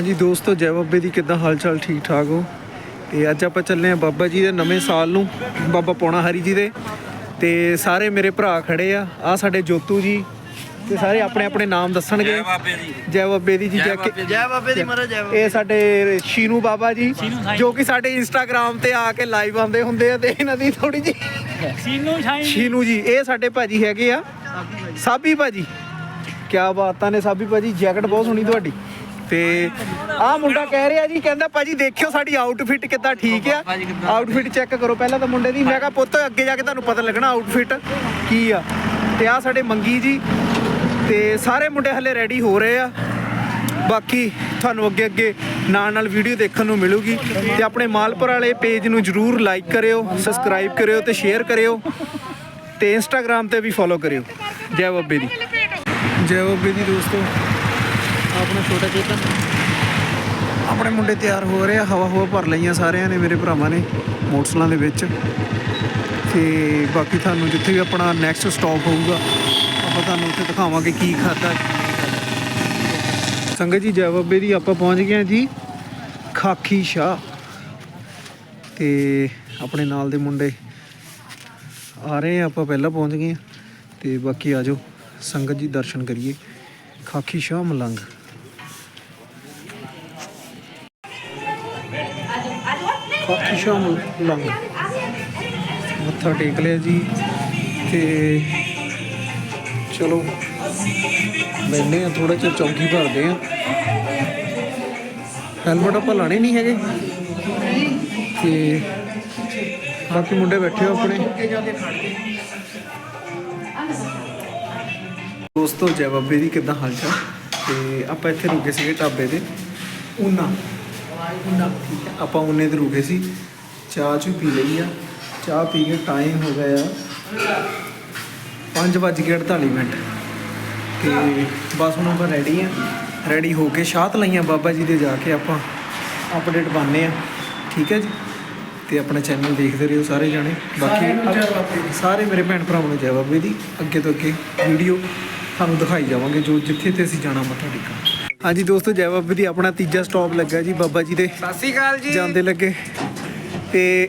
ਹਾਂਜੀ ਦੋਸਤੋ ਜੈ ਬਾਬੇ ਦੀ ਕਿੱਦਾਂ ਹਾਲ ਚਾਲ ਠੀਕ ਠਾਕ ਹੋ? ਤੇ ਅੱਜ ਆਪਾਂ ਚੱਲੇ ਆ ਬਾਬਾ ਜੀ ਦੇ ਨਵੇਂ ਸਾਲ ਨੂੰ ਬਾਬਾ ਪੌਣਾ ਹਰੀ ਜੀ ਦੇ। ਤੇ ਸਾਰੇ ਮੇਰੇ ਭਰਾ ਖੜੇ ਆ। ਆ ਸਾਡੇ ਜੋਤੂ ਜੀ ਤੇ ਸਾਰੇ ਆਪਣੇ ਆਪਣੇ ਨਾਮ ਦੱਸਣਗੇ। ਬਾਬੇ ਦੀ। ਜੈ ਬਾਬੇ ਦੀ ਜੀ ਜੈ ਕਿ- ਜੈ ਬਾਬੇ ਦੀ ਮਹਾਰਾਜ ਜੈ ਇਹ ਸਾਡੇ ਸ਼ੀਨੂ ਬਾਬਾ ਜੀ ਜੋ ਕਿ ਸਾਡੇ ਇੰਸਟਾਗ੍ਰam ਤੇ ਆ ਕੇ ਲਾਈਵ ਆਉਂਦੇ ਹੁੰਦੇ ਆ ਤੇ ਇਹਨਾਂ ਦੀ ਥੋੜੀ ਜੀ ਸੀਨੂ ਸ਼ਾਈਨ ਸ਼ੀਨੂ ਜੀ ਇਹ ਸਾਡੇ ਭਾਜੀ ਹੈਗੇ ਆ। ਸਾਬੀ ਭਾਜੀ। ਕਿਆ ਬਾਤਾਂ ਨੇ ਸਾਬੀ ਭਾਜੀ ਜੈਕਟ ਬਹੁਤ ਸੋਹਣੀ ਤੁਹਾਡੀ। ਤੇ ਆਹ ਮੁੰਡਾ ਕਹਿ ਰਿਹਾ ਜੀ ਕਹਿੰਦਾ ਭਾਜੀ ਦੇਖਿਓ ਸਾਡੀ ਆਊਟਫਿਟ ਕਿੱਦਾਂ ਠੀਕ ਆ। ਆਊਟਫਿਟ ਚੈੱਕ ਕਰੋ ਪਹਿਲਾਂ ਤਾਂ ਮੁੰਡੇ ਦੀ। ਮੈਂ ਕਿਹਾ ਪੁੱਤ ਅੱਗੇ ਜਾ ਕੇ ਤੁਹਾਨੂੰ ਪਤਾ ਲੱਗਣਾ ਆਊਟਫਿਟ ਕੀ ਆ। ਤੇ ਆ ਸਾਡੇ ਮੰਗੀ ਜੀ ਤੇ ਸਾਰੇ ਮੁੰਡੇ ਹਲੇ ਰੈਡੀ ਹੋ ਰਹੇ ਆ। ਬਾਕੀ ਤੁਹਾਨੂੰ ਅੱਗੇ ਅੱਗੇ ਨਾਲ ਨਾਲ ਵੀਡੀਓ ਦੇਖਣ ਨੂੰ ਮਿਲੂਗੀ। ਤੇ ਆਪਣੇ ਮਾਲਪੁਰ ਵਾਲੇ ਪੇਜ ਨੂੰ ਜਰੂਰ ਲਾਈਕ ਕਰਿਓ ਸਬਸਕ੍ਰਾਈਬ ਕਰਿਓ ਤੇ ਸ਼ੇਅਰ ਕਰਿਓ। ਤੇ ਇੰਸਟਾਗ੍ਰam ਤੇ ਵੀ ਫੋਲੋ ਕਰਿਓ। ਜੈ ਬੱਬੇ ਦੀ। ਜੈ ਬੱਬੇ ਦੀ ਦੋਸਤੋ। ਆਪਣਾ ਛੋਟਾ ਚੇਤਨ ਆਪਣੇ ਮੁੰਡੇ ਤਿਆਰ ਹੋ ਰਹੇ ਆ, ਹਵਾ ਹਵਾ ਭਰ ਲਈਆਂ ਸਾਰਿਆਂ ਨੇ, ਮੇਰੇ ਭਰਾਵਾਂ ਨੇ ਮੋਟਰਸਾਈਕਲਾਂ ਦੇ ਵਿੱਚ। ਤੇ ਬਾਕੀ ਤੁਹਾਨੂੰ ਜਿੱਥੇ ਵੀ ਆਪਣਾ ਨੈਕਸਟ ਸਟਾਪ ਹੋਊਗਾ, ਆਪਾਂ ਤੁਹਾਨੂੰ ਉੱਥੇ ਦਿਖਾਵਾਂਗੇ ਕੀ ਖਾਦਾ ਸੰਗਤ ਜੀ, ਜੈ ਬਾਬੇ ਦੀ ਆਪਾਂ ਪਹੁੰਚ ਗਏ ਹਾਂ ਜੀ, ਖਾਕੀ ਸ਼ਾਹ। ਤੇ ਆਪਣੇ ਨਾਲ ਦੇ ਮੁੰਡੇ ਆ ਰਹੇ ਆ, ਆਪਾਂ ਪਹਿਲਾਂ ਪਹੁੰਚ ਗਏ ਹਾਂ। ਤੇ ਬਾਕੀ ਆਜੋ ਸੰਗਤ ਜੀ ਦਰਸ਼ਨ ਕਰੀਏ। ਖਾਕੀ ਸ਼ਾਹ ਮਲੰਗ। ਖਾਕੀ ਸ਼ਾਹ ਮਲੰਗ ਮੱਥਾ ਟੇਕ ਲਿਆ ਜੀ ਤੇ ਚਲੋ ਬੈਠਨੇ ਆ ਥੋੜਾ ਜਿਹਾ ਚੌਂਕੀ ਭਰਦੇ ਆ ਹੈਲਮਟ ਆਪਾਂ ਲਾਣੇ ਨਹੀਂ ਹੈਗੇ। ਤੇ ਬਾਕੀ ਮੁੰਡੇ ਬੈਠੇ ਹੋ ਆਪਣੇ। ਦੋਸਤੋ, ਜੈ ਬਾਬੇ ਦੀ ਕਿੱਦਾਂ ਹਾਲ ਚਾਲ? ਤੇ ਆਪਾਂ ਇੱਥੇ ਰੁਕੇ ਸੀਗੇ ਢਾਬੇ ਤੇ। ਉਨਾ ਠੀਕ ਹੈ ਆਪਾਂ ਉਨੇ ਤੇ ਰੁਕੇ ਸੀ ਚਾਹ ਚੂ ਪੀ ਲਈ ਆ। ਚਾਹ ਪੀ ਕੇ ਟਾਈਮ ਹੋ ਗਿਆ 5:48 ਮਿੰਟ। ਤੇ ਬਸ ਹੁਣ ਆਪਾਂ ਰੈਡੀ ਆ। ਰੈਡੀ ਹੋ ਕੇ ਸ਼ਾਤ ਲਈਆਂ ਬਾਬਾ ਜੀ ਦੇ ਜਾ ਕੇ ਆਪਾਂ। ਅਪਡੇਟ ਬਣਨੇ ਆ। ਠੀਕ ਹੈ ਜੀ। ਤੇ ਆਪਣਾ ਚੈਨਲ ਦੇਖਦੇ ਰਹੋ ਸਾਰੇ ਜਾਣੇ। ਬਾਕੀ ਸਾਰੇ ਮੇਰੇ ਭੈਣ ਭਰਾਵਾਂ ਨੂੰ ਜੈ ਬਾਬੇ ਦੀ। ਅੱਗੇ ਤੋਂ ਅੱਗੇ ਵੀਡੀਓ ਤੁਹਾਨੂੰ ਦਿਖਾਈ ਜਾਵਾਂਗੇ ਜੋ ਜਿੱਥੇ ਤੇ ਅਸੀਂ ਜਾਣਾ ਮੱਥਾ ਟੇਕਣ। ਹਾਂਜੀ ਦੋਸਤੋ ਜੈ ਬਾਬੇ ਦੀ ਆਪਣਾ ਤੀਜਾ ਸਟਾਪ ਲੱਗਾ ਜੀ ਬਾਬਾ ਜੀ ਦੇ ਸਤਿ ਸ਼੍ਰੀ ਅਕਾਲ ਜੀ। ਜਾਂਦੇ ਲੱਗੇ। ਤੇ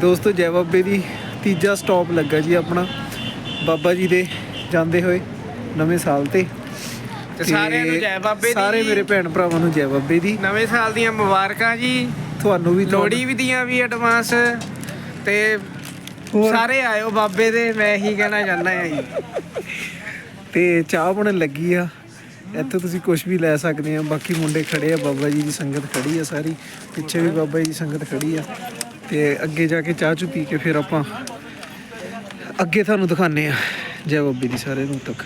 ਦੋਸਤੋ ਜੈ ਬਾਬੇ ਦੀ ਤੀਜਾ ਸਟਾਪ ਲੱਗਾ ਜੀ ਆਪਣਾ ਬਾਬਾ ਜੀ ਦੇ ਜਾਂਦੇ ਹੋਏ ਨਵੇਂ ਸਾਲ ਤੇ। ਤੇ ਸਾਰਿਆਂ ਨੂੰ ਜੈ ਬਾਬੇ ਦੀ। ਸਾਰੇ ਮੇਰੇ ਭੈਣ ਭਰਾਵਾਂ ਨੂੰ ਜੈ ਬਾਬੇ ਦੀ। ਨਵੇਂ ਸਾਲ ਦੀਆਂ ਮੁਬਾਰਕਾਂ ਜੀ। ਤੁਹਾਨੂੰ ਵੀ ਲੋਹੜੀ ਵੀ ਦੀਆਂ ਵੀ ਐਡਵਾਂਸ ਤੇ? ਸਾਰੇ ਆਇਓ ਬਾਬੇ ਦੇ ਮੈਂ ਇਹੀ ਕਹਿਣਾ ਚਾਹੁੰਦਾ ਹਾਂ ਜੀ। ਤੇ ਚਾਹ ਬਣਨ ਲੱਗੀ ਆ। ਇੱਥੇ ਤੁਸੀਂ ਕੁਝ ਵੀ ਲੈ ਸਕਦੇ ਆ ਬਾਕੀ ਮੁੰਡੇ ਖੜੇ ਆ, ਬਾਬਾ ਜੀ ਦੀ ਸੰਗਤ ਖੜੀ ਆ ਸਾਰੀ। ਪਿੱਛੇ ਵੀ ਬਾਬਾ ਜੀ ਦੀ ਸੰਗਤ ਖੜੀ ਆ। ਤੇ ਅੱਗੇ ਜਾ ਕੇ ਚਾਹ ਚੂ ਪੀ ਕੇ ਫਿਰ ਆਪਾਂ ਅੱਗੇ ਤੁਹਾਨੂੰ ਦਿਖਾਣੇ ਆ। ਜੈ ਬਾਬੇ ਦੀ ਸਾਰੇ ਨੂੰ ਤੱਕ।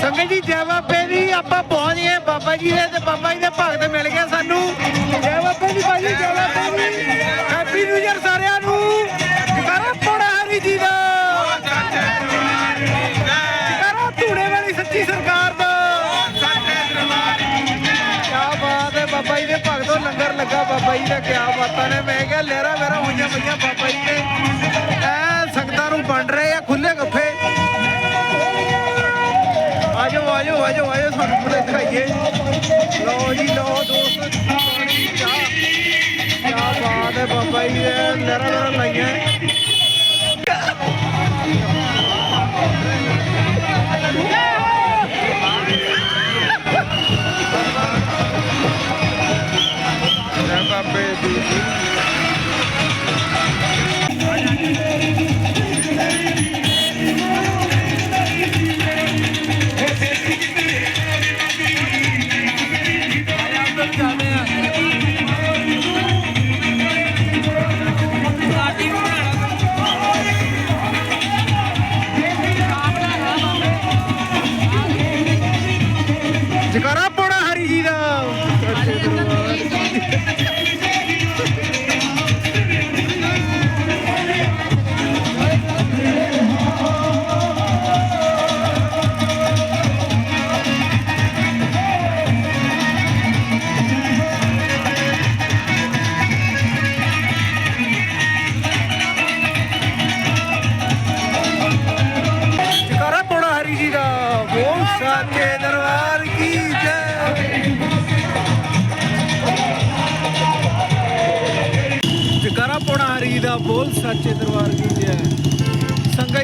ਸੰਗਤ ਜੀ, ਜੈ ਬਾਬੇ ਦੀ ਆਪਾਂ ਪਹੁੰਚ ਗਏ ਬਾਬਾ ਜੀ ਦੇ ਤੇ ਬਾਬਾ ਜੀ ਦੇ ਭਗਤ ਮਿਲ ਗਏ ਸਾਨੂੰ। ਜੈ ਬਾਬੇ ਦੀ ਭਾਜੀ ਜੈ ਬਾਬੇ ਦੀ। ਹੈਪੀ ਨਿਊ ਇਅਰ ਸਾਰਿਆਂ ਨੂੰ। ਜਕਾਰਾ ਪੋੜਾ ਹਰੀ ਜੀ ਦਾ। ਜਕਾਰਾ ਧੂੜੇ ਵਾਲੀ ਸੱਚੀ ਸਰਕਾਰ ਲੱਗਾ ਬਾਬਾ ਜੀ ਦਾ, ਕਿਆ ਬਾਤਾਂ ਨੇ। ਮੈਂ ਕਿਹਾ, ਲਹਿਰਾ ਮੇਰਾ ਹੋਈਆਂ ਪਈਆਂ ਬਾਬਾ ਜੀ ਦੇ। ਐ ਸੰਗਤਾਂ ਨੂੰ ਵੰਡ ਰਹੇ ਆ ਖੁੱਲੇ ਗੱਫੇ। ਆਜੋ ਆਜੋ ਆਜੋ ਆਜੋ ਤੁਹਾਨੂੰ ਪੂਰੇ ਦਿਖਾਈਏ। ਲਓ ਜੀ, ਲਓ ਦੋਸਤ, ਪਾਣੀ, ਚਾਹ। ਕਿਆ ਬਾਤ ਹੈ ਬਾਬਾ ਜੀ ਦੇ, ਲਹਿਰਾ ਲਹਿਰਾ ਲਾਈਆਂ। ਜੈ Thank you.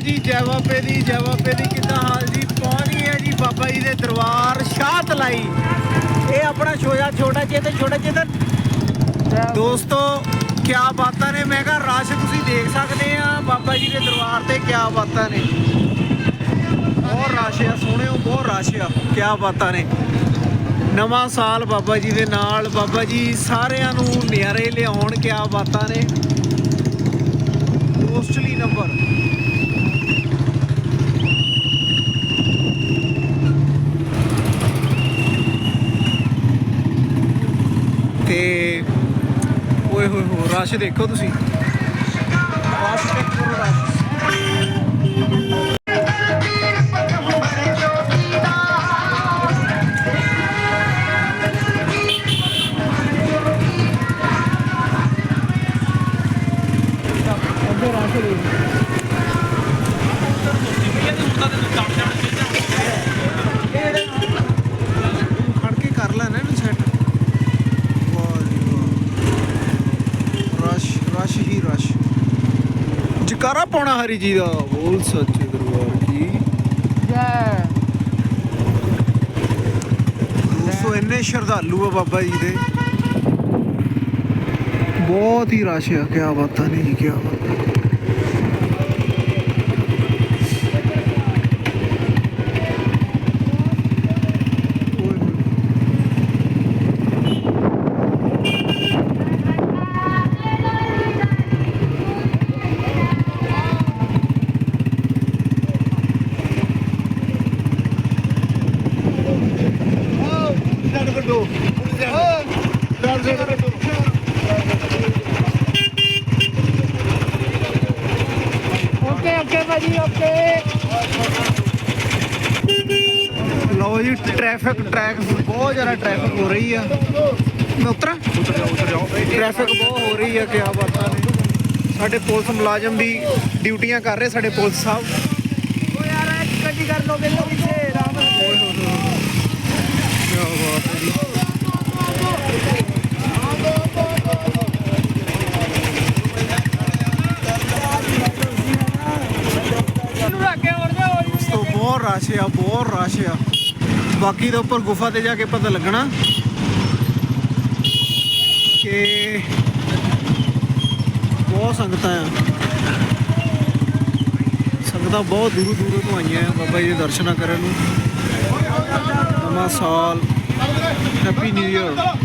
ਜੀ, ਜੈ ਬਾਬੇ ਦੀ, ਜੈ ਬਾਬੇ ਦੀ ਕਿੱਦਾਂ ਹਾਲ ਜੀ? ਪਹੁੰਚ ਗਏ ਆ ਜੀ ਬਾਬਾ ਜੀ ਦੇ ਦਰਬਾਰ? ਸ਼ਾਹ ਤਲਾਈ ਇਹ ਆਪਣਾ ਛੋਟਾ ਛੋਟਾ ਚੇਤਨ ਛੋਟਾ ਚੇਤਨ। ਦੋਸਤੋ, ਕਿਆ ਬਾਤਾਂ ਨੇ? ਮੈਂ ਕਿਹਾ ਰਸ਼ ਤੁਸੀਂ ਦੇਖ ਸਕਦੇ ਆ, ਬਾਬਾ ਜੀ ਦੇ ਦਰਬਾਰ ਤੇ ਕਿਆ ਬਾਤਾਂ ਨੇ। ਬਹੁਤ ਰਸ਼ ਆ ਸੋਹਣਿਓ ਬਹੁਤ ਰਸ਼ ਆ। ਕਿਆ ਬਾਤਾਂ ਨੇ। ਨਵਾਂ ਸਾਲ ਬਾਬਾ ਜੀ ਦੇ ਨਾਲ। ਬਾਬਾ ਜੀ ਸਾਰਿਆਂ ਨੂੰ ਨਿਆਰੇ ਲਿਆਉਣ ਕਿਆ ਬਾਤਾਂ ਨੇ। ਪੋਸਟਲੀ ਨੰਬਰ ਤੇ ਓਏ ਹੋਏ ਹੋ ਰਸ਼ ਦੇਖੋ ਤੁਸੀਂ। ਰਸ਼ ਦੇਖੋ ਰਸ਼ ਜਕਾਰਾ ਪਾਉਣਾ ਹਰੀ ਜੀ ਦਾ। ਬੋਲ ਸੱਚੇ ਦਰਬਾਰ ਕੀ ਜੈ। ਦੋਸਤੋ ਇੰਨੇ ਸ਼ਰਧਾਲੂ ਆ ਬਾਬਾ ਜੀ ਦੇ। ਬਹੁਤ ਹੀ ਰਸ਼ ਆ ਕਿਆ ਬਾਤਾਂ ਨੇ ਜੀ ਕਿਆ ਬਾਤਾਂ ਜੀ ਟ੍ਰੈਫਿਕ ਟਰੈਕ ਬਹੁਤ ਜ਼ਿਆਦਾ ਟ੍ਰੈਫਿਕ ਹੋ ਰਹੀ ਆ। ਮੈਂ ਉਤਰਾਂ? ਉਤਰ ਜਾਓ ਉਤਰ ਜਾਓ ਟ੍ਰੈਫਿਕ ਬਹੁਤ ਹੋ ਰਹੀ ਆ ਕਿਆ ਬਾਤਾਂ ਨੇ। ਸਾਡੇ ਪੁਲਿਸ ਮੁਲਾਜ਼ਮ ਵੀ ਡਿਊਟੀਆਂ ਕਰ ਰਹੇ ਸਾਡੇ ਪੁਲਿਸ ਸਾਹਿਬ। ਓ ਯਾਰ ਇੱਕ ਗੱਡੀ ਕਰ ਲੋ ਬਿੱਲੋ ਪਿੱਛੇ ਰਾਮ ਕਿਆ ਬਾਤ ਹੈ ਜੀ। ਬਹੁਤ ਰਸ਼ ਆ ਬਹੁਤ ਰਸ਼ ਆ। ਬਾਕੀ ਦੇ ਉੱਪਰ ਗੁਫਾ ਤੇ ਜਾ ਕੇ ਪਤਾ ਲੱਗਣਾ ਕਿ ਬਹੁਤ ਸੰਗਤਾਂ ਆ। ਸੰਗਤਾਂ ਬਹੁਤ ਦੂਰੋਂ ਦੂਰੋਂ ਤੋਂ ਆਈਆਂ ਆ ਬਾਬਾ ਜੀ ਦੇ ਦਰਸ਼ਨਾਂ ਕਰਨ ਨੂੰ। ਨਵਾਂ ਸਾਲ ਹੈਪੀ ਨਿਊ ਇਅਰ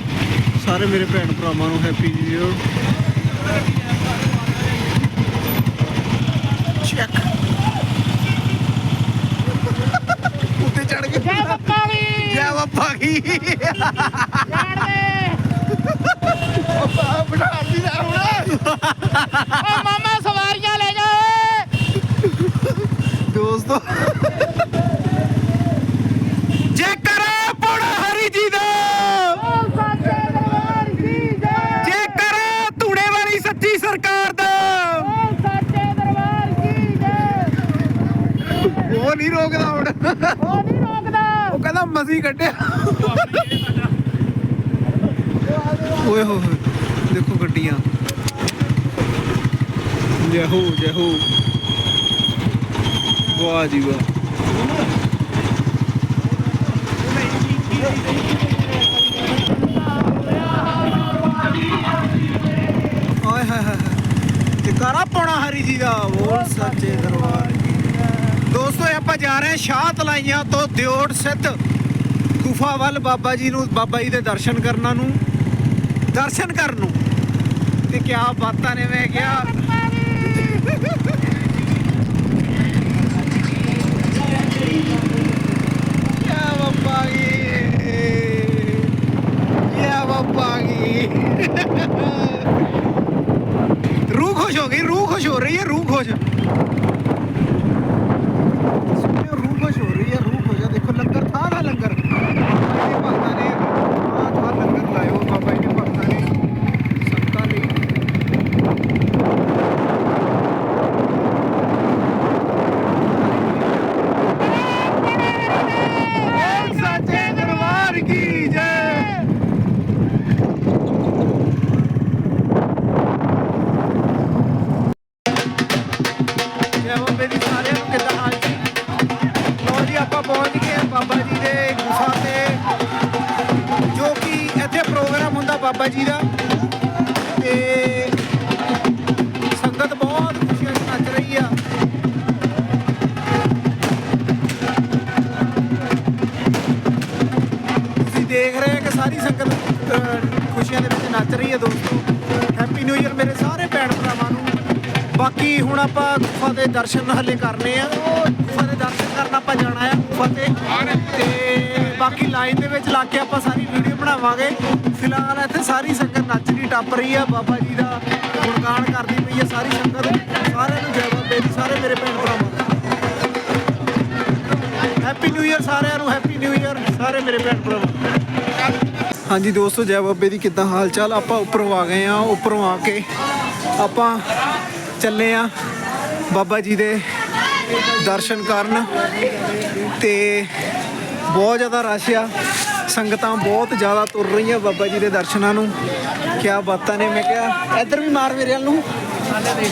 ਸਾਰੇ ਮੇਰੇ ਭੈਣ ਭਰਾਵਾਂ ਨੂੰ ਹੈਪੀ ਨਿਊ ਇਅਰ ਚੈੱਕ ਉੱਤੇ ਚੜ ਕੇ ਜੈ ਬੱਕਾ ਵੀ। ਜੈ ਬਾਬਾ ਕੀ? ਜਾਣ ਦੇ। ਬਣਾ ਦੀ ਦਾ ਓ ਮਾਮਾ ਸਵਾਰੀਆਂ ਲੈ ਜਾ ਦੋਸਤੋ। ਜੈ ਕਰਾ ਪੋੜਾ ਹਰੀ ਜੀ ਦਾ। ਜੈ। ਕਰਾ ਧੂੜੇ ਵਾਲੀ ਸੱਚੀ ਸਰਕਾਰ ਦਾ ਓ ਸੱਚੇ ਦਰਬਾਰ ਕੀ ਜੈ ਉਹ ਨਹੀਂ ਰੋਕਦਾ ਹੁਣ। ਉਹ ਨਹੀਂ ਰੋਕਦਾ। ਉਹ ਕਹਿੰਦਾ ਮਸੀ ਕੱਢਿਆ। ਓਏ ਹੋ ਦੇਖੋ ਗੱਡੀਆਂ। ਜੈ ਹੋ ਜੈ ਹੋ ਵਾਹ ਜੀ ਵਾਹ। ਹਾਏ ਹਾਏ ਜਕਾਰਾ ਪਾਉਣਾ ਹਰੀ ਜੀ ਦਾ? ਬੋਲ ਸੱਚੇ ਦਰਬਾਰ। ਆਪਾਂ ਜਾ ਰਹੇ ਹਾਂ ਸ਼ਾਹ ਤਲਾਈਆਂ ਤੋਂ ਦਿਓੜ ਸਿੱਧ ਗੁਫਾ ਵੱਲ ਬਾਬਾ ਜੀ ਨੂੰ, ਬਾਬਾ ਜੀ ਦੇ ਦਰਸ਼ਨ ਕਰਨਾ ਨੂੰ, ਦਰਸ਼ਨ ਕਰਨ ਨੂੰ। ਤੇ ਕਿਆ ਬਾਤਾਂ ਨੇ ਮੈਂ ਕਿਹਾ ਕਿਆ ਬਾਬਾ ਕੀ ਕਿਆ ਬਾਬਾ ਕੀ ਰੂਹ ਖੁਸ਼ ਹੋ ਗਈ, ਰੂਹ ਖੁਸ਼ ਹੋ ਰਹੀ ਹੈ, ਰੂਹ ਖੁਸ਼। ਤੇ ਸੰਗਤ ਬਹੁਤ ਖੁਸ਼ੀਆਂ 'ਚ ਨੱਚ ਰਹੀ ਆ। ਤੁਸੀਂ ਦੇਖ ਰਹੇ ਕਿ ਸਾਰੀ ਸੰਗਤ ਖੁਸ਼ੀਆਂ ਦੇ ਵਿੱਚ ਨੱਚ ਰਹੀ ਹੈ ਦੋਸਤੋ। ਹੈਪੀ ਨਿਊ ਇਅਰ ਮੇਰੇ ਸਾਰੇ ਭੈਣ ਭਰਾਵਾਂ ਨੂੰ। ਬਾਕੀ ਹੁਣ ਆਪਾਂ ਗੁਫਾ ਦੇ ਦਰਸ਼ਨ ਹਲੇ ਕਰਨੇ ਆ। ਉਹ ਗੁਫਾ ਦੇ ਦਰਸ਼ਨ ਕਰਨ ਆਪਾਂ ਜਾਣਾ ਆ ਗੁਫਾ ਤੇ। ਤੇ ਬਾਕੀ ਲਾਈਨ ਦੇ ਵਿੱਚ ਲੱਗ ਕੇ ਆਪਾਂ ਸਾਰੀ ਫਿਲਹਾਲ ਇੱਥੇ ਸਾਰੀ ਸੰਗਤ ਨੱਚ ਰਹੀ ਟੱਪ ਰਹੀ ਆ। ਬਾਬਾ ਜੀ ਦਾ ਗੁਣਗਾਨ ਕਰਦੀ ਪਈ ਆ ਸਾਰੀ ਸੰਗਤ। ਸਾਰਿਆਂ ਨੂੰ ਜੈ ਬਾਬੇ ਦੀ, ਸਾਰੇ ਮੇਰੇ ਭੈਣ ਭਰਾਵਾਂ ਹੈਪੀ ਨਿਊ ਇਅਰ ਸਾਰਿਆਂ ਨੂੰ ਹੈਪੀ ਨਿਊ ਇਅਰ ਸਾਰੇ ਮੇਰੇ ਭੈਣ ਭਰਾਵਾਂ ਹਾਂਜੀ ਦੋਸਤੋ, ਜੈ ਬਾਬੇ ਦੀ ਕਿੱਦਾਂ ਹਾਲ ਚਾਲ ਆਪਾਂ ਉੱਪਰੋਂ ਆ ਗਏ ਆ ਉੱਪਰੋਂ ਆ ਕੇ ਆਪਾਂ ਚੱਲੇ ਆ ਬਾਬਾ ਜੀ ਦੇ ਦਰਸ਼ਨ ਕਰਨ। ਤੇ ਬਹੁਤ ਜ਼ਿਆਦਾ ਰਸ਼ ਆ। ਸੰਗਤਾਂ ਬਹੁਤ ਜ਼ਿਆਦਾ ਤੁਰ ਰਹੀਆਂ ਬਾਬਾ ਜੀ ਦੇ ਦਰਸ਼ਨਾਂ ਨੂੰ। ਕਿਆ ਬਾਤਾਂ ਨੇ, ਮੈਂ ਕਿਹਾ ਇੱਧਰ ਵੀ ਮਾਰ ਮੇਰੇ ਵੱਲ ਨੂੰ।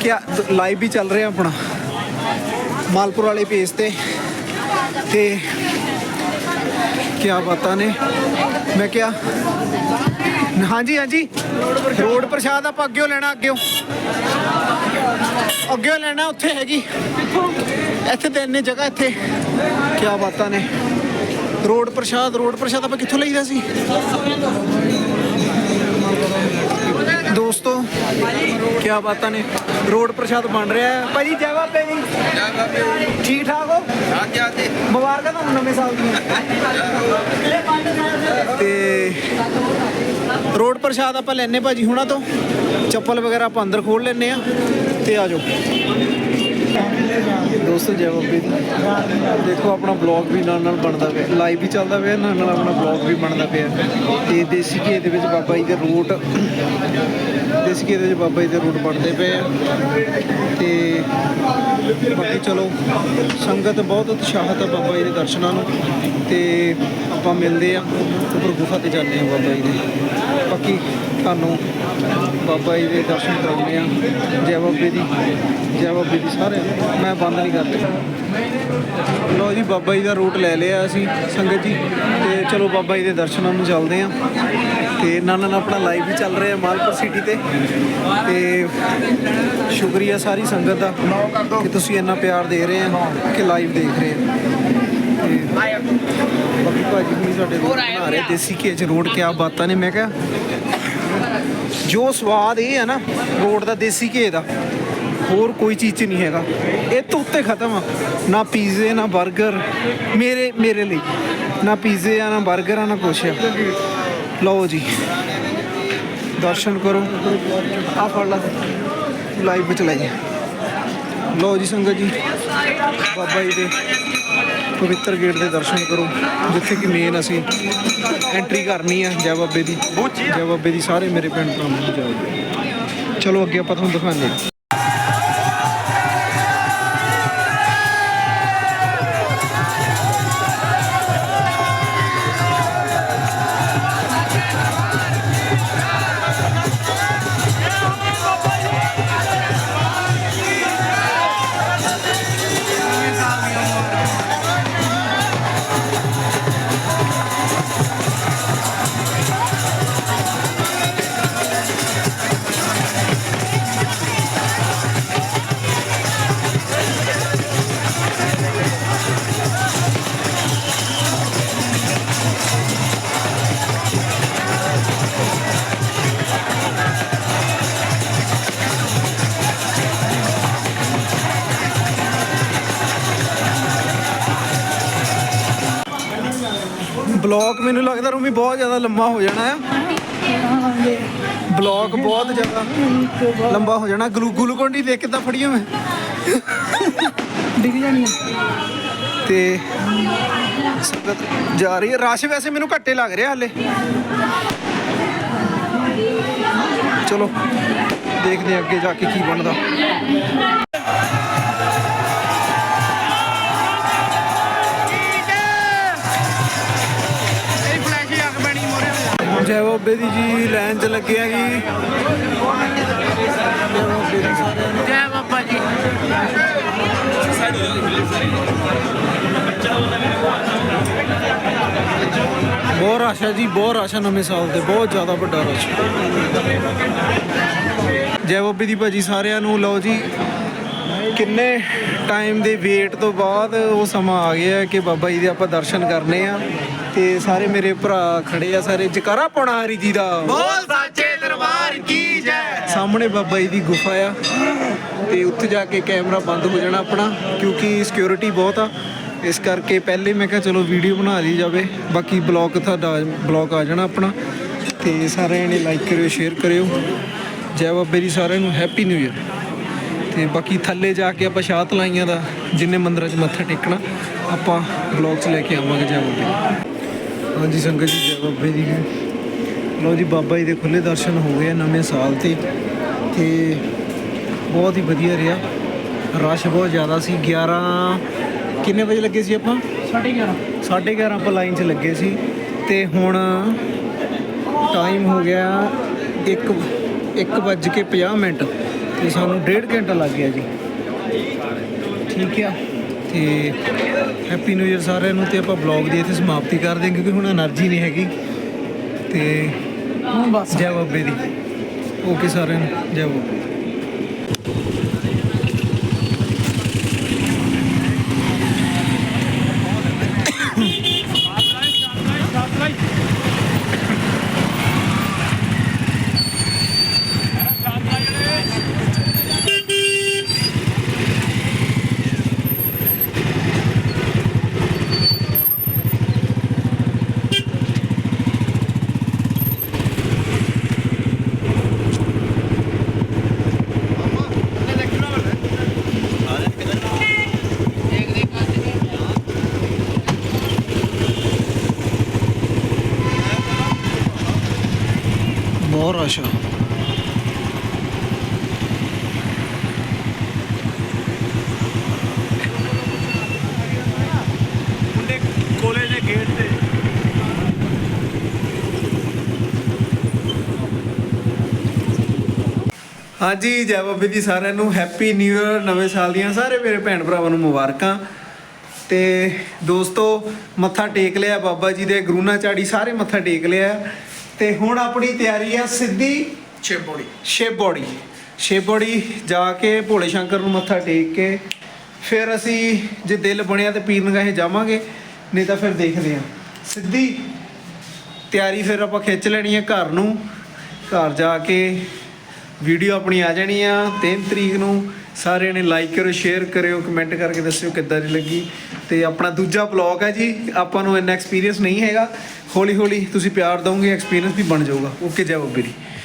ਕਿਆ ਲਾਈਵ ਵੀ ਚੱਲ ਰਿਹਾ ਆਪਣਾ। ਮਾਲਪੁਰ ਵਾਲੇ ਪੇਜ ਤੇ। ਤੇ ਕਿਆ ਬਾਤਾਂ ਨੇ। ਮੈਂ ਕਿਹਾ, ਹਾਂਜੀ ਹਾਂਜੀ। ਰੋਡ ਪ੍ਰਸ਼ਾਦ ਆਪਾਂ ਅੱਗਿਓ ਲੈਣਾ, ਅੱਗਿਓ। ਅੱਗਿਓ ਲੈਣਾ, ਉੱਥੇ ਹੈਗੀ। ਇੱਥੇ ਤੇ ਇੰਨੇ ਜਗ੍ਹਾ ਇੱਥੇ। ਕਿਆ ਬਾਤਾਂ ਨੇ। ਰੋਡ ਪ੍ਰਸ਼ਾਦ ਰੋਡ ਪ੍ਰਸ਼ਾਦ ਆਪਾਂ ਕਿੱਥੋਂ ਲਈਦਾ ਸੀ? ਦੋਸਤੋ ਕਿਆ ਬਾਤਾਂ ਨੇ? ਰੋਡ ਪ੍ਰਸ਼ਾਦ ਬਣ ਰਿਹਾ ਹੈ। ਭਾਜੀ ਜੈ ਬਾਬੇ ਦੀ ਠੀਕ ਠਾਕ ਹੋ? ਹਾਂਜੀ ਹਾਂਜੀ ਮੁਬਾਰਕਾਂ ਤੁਹਾਨੂੰ ਨਵੇਂ ਸਾਲ ਦੀਆਂ। ਤੇ ਰੋਡ ਪ੍ਰਸ਼ਾਦ ਆਪਾਂ ਲੈਨੇ ਭਾਜੀ ਹੁਣਾਂ ਤੋਂ। ਚੱਪਲ ਵਗੈਰਾ ਆਪਾਂ ਅੰਦਰ ਖੋਲ ਲੈਨੇ ਆ ਤੇ ਆ ਜਾਓ। ਦੋਸਤੋ ਜੈ ਬਾਬੇ। ਦੀ ਦੇਖੋ, ਆਪਣਾ ਬਲੌਗ ਵੀ ਨਾਲ ਨਾਲ ਬਣਦਾ ਪਿਆ। ਲਾਈਵ ਵੀ ਚੱਲਦਾ ਪਿਆ, ਨਾਲ ਨਾਲ ਆਪਣਾ ਬਲੌਗ ਵੀ ਬਣਦਾ ਪਿਆ। ਤੇ ਦੇਸੀ ਘੇ ਦੇ ਵਿੱਚ ਬਾਬਾ ਜੀ ਦੇ ਰੂਟ, ਦੇਸੀ ਘੇ ਦੇ ਵਿੱਚ ਬਾਬਾ ਜੀ ਦੇ ਰੂਟ ਬਣਦੇ ਪਏ ਆ। ਤੇ ਬਾਕੀ ਚਲੋ, ਸੰਗਤ ਬਹੁਤ ਉਤਸ਼ਾਹਤ ਹੈ ਬਾਬਾ ਜੀ ਦੇ ਦਰਸ਼ਨਾਂ ਨੂੰ। ਤੇ ਆਪਾਂ ਮਿਲਦੇ ਆ, ਉੱਪਰ ਗੁਫਾ ਤੇ ਜਾਂਦੇ ਆ ਬਾਬਾ ਜੀ ਦੇ। ਬਾਕੀ ਤੁਹਾਨੂੰ ਬਾਬਾ ਜੀ ਦੇ ਦਰਸ਼ਨ ਕਰਾਉਂਦੇ ਆ ਜੈ ਬਾਬੇ ਦੀ, ਜੈ ਬਾਬੇ ਦੀ ਸਾਰੇ ਮੈਂ ਬੰਦ ਨਹੀਂ ਕਰਦਾ। ਲੋ ਜੀ, ਬਾਬਾ ਜੀ ਦਾ ਰੂਟ ਲੈ ਲਿਆ ਅਸੀਂ, ਸੰਗਤ ਜੀ। ਤੇ ਚਲੋ ਬਾਬਾ ਜੀ ਦੇ ਦਰਸ਼ਨਾਂ ਨੂੰ ਚੱਲਦੇ ਆ ਤੇ ਨਾਲ ਨਾਲ ਆਪਣਾ ਲਾਈਵ ਵੀ ਚੱਲ ਰਿਹਾ ਮਾਲਪੁਰ ਸਿਟੀ ਤੇ। ਤੇ ਸ਼ੁਕਰੀਆ ਸਾਰੀ ਸੰਗਤ ਦਾ ਕਿ ਤੁਸੀਂ ਇੰਨਾ ਪਿਆਰ ਦੇ ਰਹੇ ਹੋ, ਕਿ ਲਾਈਵ ਦੇਖ ਰਹੇ ਆ ਬਾਕੀ ਭਾਜੀ ਵੀ ਸਾਡੇ ਦੇਸੀ ਘੀ ਚ ਰੋਡ ਕਿਆ ਬਾਤਾਂ ਨੇ ਮੈਂ ਕਿਹਾ ਜੋ ਸਵਾਦ ਇਹ ਹੈ ਨਾ ਰੋਡ ਦਾ ਦੇਸੀ ਘੀ ਦਾ ਹੋਰ ਕੋਈ ਚੀਜ਼ 'ਚ ਨਹੀਂ ਹੈਗਾ। ਇਹ ਤੋਂ ਉੱਤੇ ਖਤਮ ਆ। ਨਾ ਪੀਜ਼ੇ ਨਾ 버ਗਰ ਮੇਰੇ ਮੇਰੇ ਲਈ। ਨਾ ਪੀਜ਼ੇ ਆ ਨਾ 버ਗਰ ਆ ਨਾ ਕੁਛ ਆ। ਲਓ ਜੀ। ਦਰਸ਼ਨ ਕਰੋ। ਆ ਫੜ ਲਾ। ਲਾਈਵ ਵਿੱਚ ਲੈ ਜਾ। ਲਓ ਜੀ ਸੰਗਤ ਜੀ। ਬਾਬਾ ਜੀ ਦੇ ਪਵਿੱਤਰ ਗੇਟ ਦੇ ਦਰਸ਼ਨ ਕਰੋ, ਜਿੱਥੇ ਕਿ ਮੇਨ ਅਸੀਂ ਐਂਟਰੀ ਕਰਨੀ ਆ ਜੈ ਬਾਬੇ ਦੀ, ਜੈ ਬਾਬੇ ਦੀ ਸਾਰੇ ਮੇਰੇ ਪਿੰਡ ਤੋਂ ਨੂੰ ਚਲੋ ਅੱਗੇ ਆਪਾਂ ਤੁਹਾਨੂੰ ਦਿਖਾਉਂਦੇ ਬਲੌਗ ਮੈਨੂੰ ਲੱਗਦਾ ਰੂਮੀ ਬਹੁਤ ਜ਼ਿਆਦਾ ਲੰਮਾ ਹੋ ਜਾਣਾ ਆ ਬਲੌਗ ਬਹੁਤ ਜ਼ਿਆਦਾ ਲੰਬਾ ਹੋ ਜਾਣਾ। ਗਲੂ ਗਲੂਕੋਂਡੀ ਦੇਖ ਕਿੱਦਾਂ ਫੜੀਆਂ ਮੈਂ। ਡਿੱਗ ਜਾਣੀ ਤੇ ਸੰਗਤ ਜਾ ਰਹੀ ਹੈ। ਰਸ਼ ਵੈਸੇ ਮੈਨੂੰ ਘੱਟੇ ਲੱਗ ਰਿਹਾ ਹਲੇ। ਚਲੋ ਦੇਖਦੇ ਅੱਗੇ ਜਾ ਕੇ ਕੀ ਬਣਦਾ। ਬਾਬੇ ਦੀ ਜੀ ਲਾਈਨ 'ਚ ਲੱਗੇ ਆ ਜੀ। ਦੀ ਬਾਬਾ ਬਹੁਤ ਰਸ਼ ਹੈ ਜੀ ਬਹੁਤ ਰਸ਼ ਹੈ ਨਵੇਂ ਸਾਲ ਤੇ ਬਹੁਤ ਜ਼ਿਆਦਾ ਵੱਡਾ ਰਸ਼। ਜੈ ਬਾਬੇ ਦੀ ਭਾਜੀ ਸਾਰਿਆਂ ਨੂੰ ਲਓ ਜੀ ਕਿੰਨੇ ਟਾਈਮ ਦੇ ਵੇਟ ਤੋਂ ਬਾਅਦ ਉਹ ਸਮਾਂ ਆ ਗਿਆ ਕਿ ਬਾਬਾ ਜੀ ਦੇ ਆਪਾਂ ਦਰਸ਼ਨ ਕਰਨੇ ਆ ਤੇ ਸਾਰੇ ਮੇਰੇ ਭਰਾ ਖੜੇ ਆ ਸਾਰੇ ਜਕਾਰਾ ਪਾਉਣਾ ਹਰੀ ਜੀ ਦਾ। ਬੋਲ ਸਾਚੇ ਦਰਬਾਰ ਕੀ ਜੈ। ਸਾਹਮਣੇ ਬਾਬਾ ਜੀ ਦੀ ਗੁਫਾ ਆ ਤੇ ਉੱਥੇ ਜਾ ਕੇ ਕੈਮਰਾ ਬੰਦ ਹੋ ਜਾਣਾ ਆਪਣਾ ਕਿਉਂਕਿ ਸਿਕਿਉਰਿਟੀ ਬਹੁਤ ਆ। ਇਸ ਕਰਕੇ ਪਹਿਲੇ ਮੈਂ ਕਿਹਾ ਚਲੋ ਵੀਡੀਓ ਬਣਾ ਲਈ ਜਾਵੇ ਬਾਕੀ ਬਲੌਗ ਤੁਹਾਡਾ ਬਲੌਗ ਆ ਜਾਣਾ ਆਪਣਾ। ਤੇ ਸਾਰਿਆਂ ਨੇ ਲਾਈਕ ਕਰਿਓ ਸ਼ੇਅਰ ਕਰਿਓ। ਜੈ ਬਾਬੇ ਦੀ ਸਾਰਿਆਂ ਨੂੰ ਹੈਪੀ ਨਿਊ ਇਅਰ ਤੇ ਬਾਕੀ ਥੱਲੇ ਜਾ ਕੇ ਆਪਾਂ ਸ਼ਾਤ ਲਾਈਆਂ ਦਾ ਜਿੰਨੇ ਮੰਦਰਾਂ 'ਚ ਮੱਥਾ ਟੇਕਣਾ ਆਪਾਂ ਬਲੌਗ 'ਚ ਲੈ ਕੇ ਆਵਾਂਗੇ ਜੈ ਬਾਬੇ। ਹਾਂਜੀ ਸੰਗਤ ਜੀ ਜੈ ਬਾਬੇ ਦੀ। ਲੋ ਜੀ ਬਾਬਾ ਜੀ ਦੇ ਖੁੱਲੇ ਦਰਸ਼ਨ ਹੋ ਗਏ ਆ ਨਵੇਂ ਸਾਲ ਤੇ ਤੇ ਬਹੁਤ ਹੀ ਵਧੀਆ ਰਿਹਾ। ਰਸ਼ ਬਹੁਤ ਜ਼ਿਆਦਾ ਸੀ। 11 ਕਿੰਨੇ ਵਜੇ ਲੱਗੇ ਸੀ ਆਪਾਂ? 11:30 11:30 ਆਪਾਂ ਲਾਈਨ 'ਚ ਲੱਗੇ ਸੀ। ਤੇ ਹੁਣ ਟਾਈਮ ਹੋ ਗਿਆ 1 1 ਵੱਜ ਕੇ 50 ਮਿੰਟ। ਤੇ ਸਾਨੂੰ ਡੇਢ ਘੰਟਾ ਲੱਗ ਗਿਆ ਜੀ। ਠੀਕ ਆ। ਤੇ ਹੈਪੀ ਨਿਊ ਈਅਰ ਸਾਰਿਆਂ ਨੂੰ ਤੇ ਆਪਾਂ ਬਲੌਗ ਦੀ ਇੱਥੇ ਸਮਾਪਤੀ ਕਰਦੇ ਹਾਂ ਕਿਉਂਕਿ ਹੁਣ એનર્ਜੀ ਨਹੀਂ ਹੈਗੀ। ਤੇ ਹੁਣ ਬਸ, ਜੈ ਬਾਬੇ ਦੀ। ਓਕੇ ਸਾਰਿਆਂ ਨੂੰ, ਜੈ ਬਾਬੇ ਬਹੁਤ ਰਸ਼ ਆ ਮੁੰਡੇ ਕੋਲੇ ਦੇ ਗੇਟ ਤੇ ਹਾਂਜੀ ਜੈ ਬਾਬੇ ਦੀ ਸਾਰਿਆਂ ਨੂੰ ਹੈਪੀ ਨਿਊ ਇਅਰ ਨਵੇਂ ਸਾਲ ਦੀਆਂ ਸਾਰੇ ਮੇਰੇ ਭੈਣ ਭਰਾਵਾਂ ਨੂੰ ਮੁਬਾਰਕਾਂ। ਤੇ ਦੋਸਤੋ ਮੱਥਾ ਟੇਕ ਲਿਆ ਬਾਬਾ ਜੀ ਦੇ ਗਰੂਨਾ ਝਾੜੀ ਸਾਰੇ ਮੱਥਾ ਟੇਕ ਲਿਆ। ਤੇ ਹੁਣ ਆਪਣੀ ਤਿਆਰੀ ਆ ਸਿੱਧੀ ਛੇਪੋੜੀ ਸ਼ਿਵ ਬੋੜੀ ਸ਼ਿਵ ਬੋੜੀ ਜਾ ਕੇ ਭੋਲੇ ਸ਼ੰਕਰ ਨੂੰ ਮੱਥਾ ਟੇਕ ਕੇ ਫਿਰ ਅਸੀਂ ਜੇ ਦਿਲ ਬਣਿਆ ਤੇ ਪੀਰ ਨਗਾਹੇ ਜਾਵਾਂਗੇ ਨਹੀਂ ਤਾਂ ਫਿਰ ਦੇਖਦੇ ਹਾਂ। ਸਿੱਧੀ ਤਿਆਰੀ ਫਿਰ ਆਪਾਂ ਖਿੱਚ ਲੈਣੀ ਹੈ ਘਰ ਨੂੰ। ਘਰ ਜਾ ਕੇ ਵੀਡੀਓ ਆਪਣੀ ਆ ਜਾਣੀ ਆ 3 ਤਰੀਕ ਨੂੰ ਸਾਰਿਆਂ ਨੇ ਲਾਈਕ ਕਰੋ ਸ਼ੇਅਰ ਕਰਿਓ ਕਮੈਂਟ ਕਰਕੇ ਦੱਸਿਓ ਕਿੱਦਾਂ ਦੀ ਲੱਗੀ। ਤੇ ਆਪਣਾ ਦੂਜਾ ਬਲੌਗ ਹੈ ਜੀ, ਆਪਾਂ ਨੂੰ ਇੰਨਾ ਐਕਸਪੀਰੀਅੰਸ ਨਹੀਂ ਹੈਗਾ। ਹੌਲੀ ਹੌਲੀ ਤੁਸੀਂ ਪਿਆਰ ਦਿਓਗੇ ਐਕਸਪੀਰੀਅੰਸ ਵੀ ਬਣ ਜਾਊਗਾ। ਓਕੇ ਜੈ ਬੱਬੇ ਜੀ।